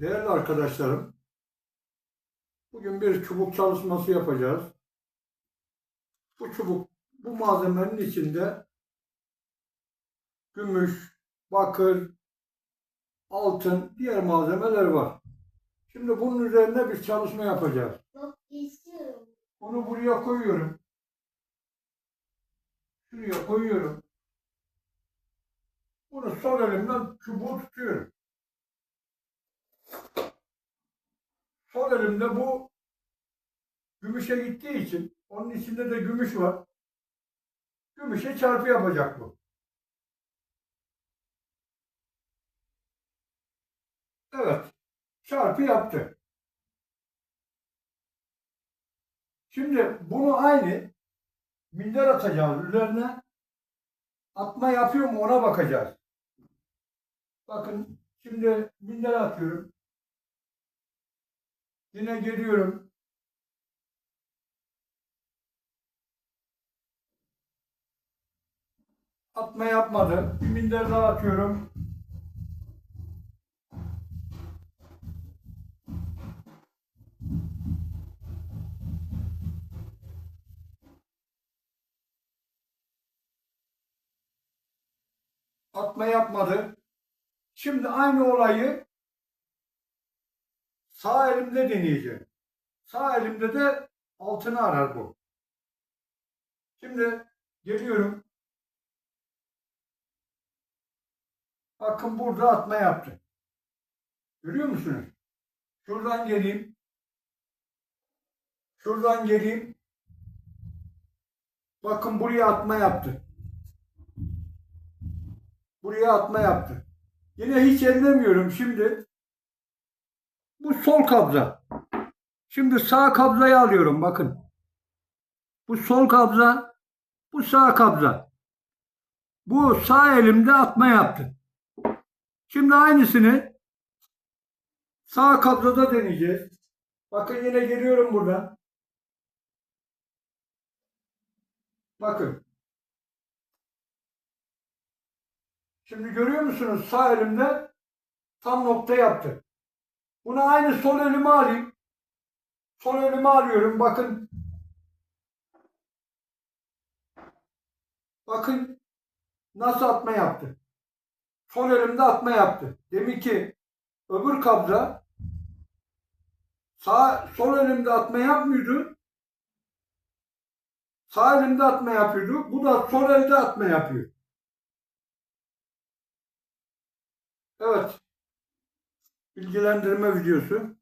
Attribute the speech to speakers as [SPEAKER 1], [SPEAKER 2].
[SPEAKER 1] Değerli arkadaşlarım, bugün bir çubuk çalışması yapacağız. Bu çubuk, bu malzemenin içinde gümüş, bakır, altın, diğer malzemeler var. Şimdi bunun üzerine bir çalışma yapacağız. Bunu buraya koyuyorum. Şuraya koyuyorum. Bunu sol elimden çubuğu tutuyorum. Sol elimde bu gümüşe gittiği için onun içinde de gümüş var. Gümüşe çarpı yapacak bu. Evet. Çarpı yaptı. Şimdi bunu aynı minder atacağız üzerine. Atma yapıyor mu ona bakacağız. Bakın şimdi minder atıyorum. Yine geliyorum. Atma yapmadı. Bir minder daha atıyorum. Atma yapmadı. Şimdi aynı olayı sağ elimde deneyeceğim. Sağ elimde de altını arar bu. Şimdi geliyorum. Bakın burada atma yaptı. Görüyor musunuz? Şuradan geleyim. Şuradan geleyim. Bakın buraya atma yaptı. Buraya atma yaptı. Yine hiç ellemiyorum şimdi. Bu sol kabza. Şimdi sağ kabzayı alıyorum bakın. Bu sol kabza, bu sağ kabza. Bu sağ elimde atma yaptı. Şimdi aynısını sağ kabzada deneyeceğiz. Bakın yine geliyorum buradan. Bakın. Şimdi görüyor musunuz? Sağ elimde tam nokta yaptı. Bunu aynı sol elime alayım. Sol elime alıyorum. Bakın. Bakın nasıl atma yaptı. Sol elimde atma yaptı. Demek ki öbür kabza sağ sol elimde atma yapmıyordu. Sağ elimde atma yapıyordu. Bu da sol elde atma yapıyor. Evet. Bilgilendirme videosu.